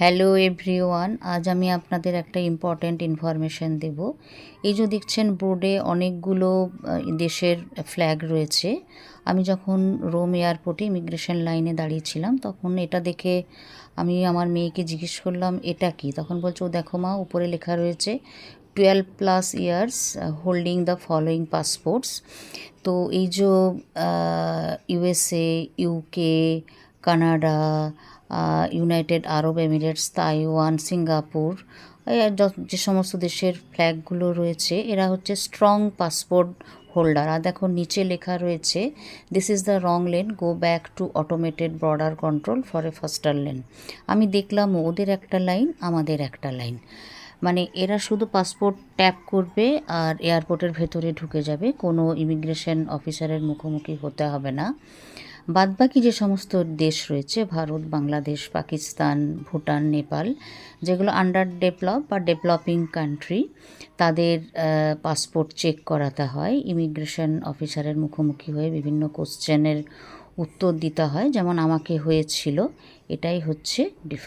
Hello everyone আজ আমি আপনাদের একটা ইম্পর্ট্যান্ট ইনফরমেশান দেব। এই যে দেখছেন বোর্ডে অনেকগুলো দেশের ফ্ল্যাগ রয়েছে। আমি যখন রোম এয়ারপোর্টে ইমিগ্রেশন লাইনে দাঁড়িয়েছিলাম, তখন এটা দেখে আমি আমার মেয়েকে জিজ্ঞেস করলাম, এটা কি? তখন বলছে, ও দেখো মা, উপরে লেখা রয়েছে twelve plus years holding the following passports তো এই যে USA UK Canada United Arab Emirates, Taiwan, Singapore যে সমস্ত দেশের ফ্ল্যাগগুলো রয়েছে, এরা হচ্ছে স্ট্রং পাসপোর্ট হোল্ডার আর দেখো নিচে লেখা রয়েছে this is the wrong lane go back to automated border control for a faster lane আমি দেখলাম ওদের একটা লাইন আমাদের একটা লাইন মানে এরা শুধু পাসপোর্ট ট্যাপ করবে আর এয়ারপোর্টের ভেতরে ঢুকে যাবে, কোনো ইমিগ্রেশন অফিসারের মুখোমুখি হতে হবে না। বাদবাকি যে সমস্ত দেশ রয়েছে, ভারত, বাংলাদেশ, পাকিস্তান, ভুটান, নেপাল, যেগুলো আন্ডার ডেভেলপ বা ডেভেলপিং কান্ট্রি তাদের পাসপোর্ট চেক করাতে হয়। ইমিগ্রেশন অফিসারের মুখোমুখি হয়ে বিভিন্ন কোশ্চেনের উত্তর দিতে হয়, যেমন আমাকে হয়েছিল, এটাই হচ্ছে ডিফারেন্স